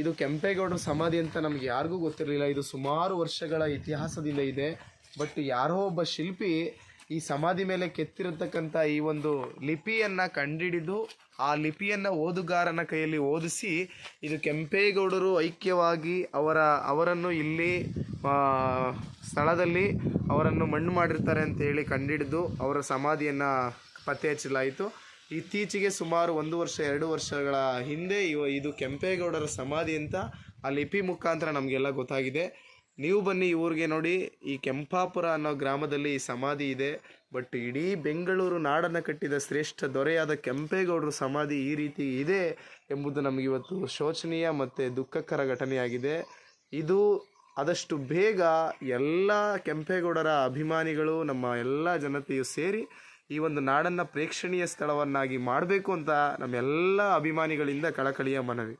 ಇದು ಕೆಂಪೇಗೌಡರ ಸಮಾಧಿ ಅಂತ ನಮ್ಗೆ ಯಾರಿಗೂ ಗೊತ್ತಿರಲಿಲ್ಲ. ಇದು ಸುಮಾರು ವರ್ಷಗಳ ಇತಿಹಾಸದಿಂದ ಇದೆ. ಬಟ್ ಯಾರೋ ಒಬ್ಬ ಶಿಲ್ಪಿ ಈ ಸಮಾಧಿ ಮೇಲೆ ಕೆತ್ತಿರತಕ್ಕಂಥ ಈ ಒಂದು ಲಿಪಿಯನ್ನು ಕಂಡಿಡಿದು, ಆ ಲಿಪಿಯನ್ನು ಓದುಗಾರನ ಕೈಯಲ್ಲಿ ಓದಿಸಿ, ಇದು ಕೆಂಪೇಗೌಡರು ಐಕ್ಯವಾಗಿ ಅವರ, ಅವರನ್ನು ಇಲ್ಲಿ ಸ್ಥಳದಲ್ಲಿ ಅವರನ್ನು ಮಣ್ಣು ಮಾಡಿರ್ತಾರೆ ಅಂತ ಹೇಳಿ ಕಂಡಿಡಿದು ಅವರ ಸಮಾಧಿಯನ್ನು ಪತ್ತೆ ಇತ್ತೀಚೆಗೆ ಸುಮಾರು ಒಂದು ವರ್ಷ, ಎರಡು ವರ್ಷಗಳ ಹಿಂದೆ ಇವ ಇದು ಕೆಂಪೇಗೌಡರ ಸಮಾಧಿ ಅಂತ ಆ ಲಿಪಿ ಮುಖಾಂತರ ನಮಗೆಲ್ಲ ಗೊತ್ತಾಗಿದೆ. ನೀವು ಬನ್ನಿ ಇವ್ರಿಗೆ ನೋಡಿ, ಈ ಕೆಂಪಾಪುರ ಅನ್ನೋ ಗ್ರಾಮದಲ್ಲಿ ಈ ಸಮಾಧಿ ಇದೆ. ಬಟ್ ಇಡೀ ಬೆಂಗಳೂರು ನಾಡನ್ನು ಕಟ್ಟಿದ ಶ್ರೇಷ್ಠ ದೊರೆಯಾದ ಕೆಂಪೇಗೌಡರ ಸಮಾಧಿ ಈ ರೀತಿ ಇದೆ ಎಂಬುದು ನಮಗಿವತ್ತು ಶೋಚನೀಯ ಮತ್ತು ದುಃಖಕರ ಘಟನೆಯಾಗಿದೆ. ಇದು ಆದಷ್ಟು ಬೇಗ ಎಲ್ಲ ಕೆಂಪೇಗೌಡರ ಅಭಿಮಾನಿಗಳು, ನಮ್ಮ ಎಲ್ಲ ಜನತೆಯು ಸೇರಿ ಈ ಒಂದು ನಾಡನ್ನು ಪ್ರೇಕ್ಷಣೀಯ ಸ್ಥಳವನ್ನಾಗಿ ಮಾಡಬೇಕು ಅಂತ ನಮ್ಮೆಲ್ಲ ಅಭಿಮಾನಿಗಳಿಂದ ಕಳಕಳಿಯ ಮನವಿ.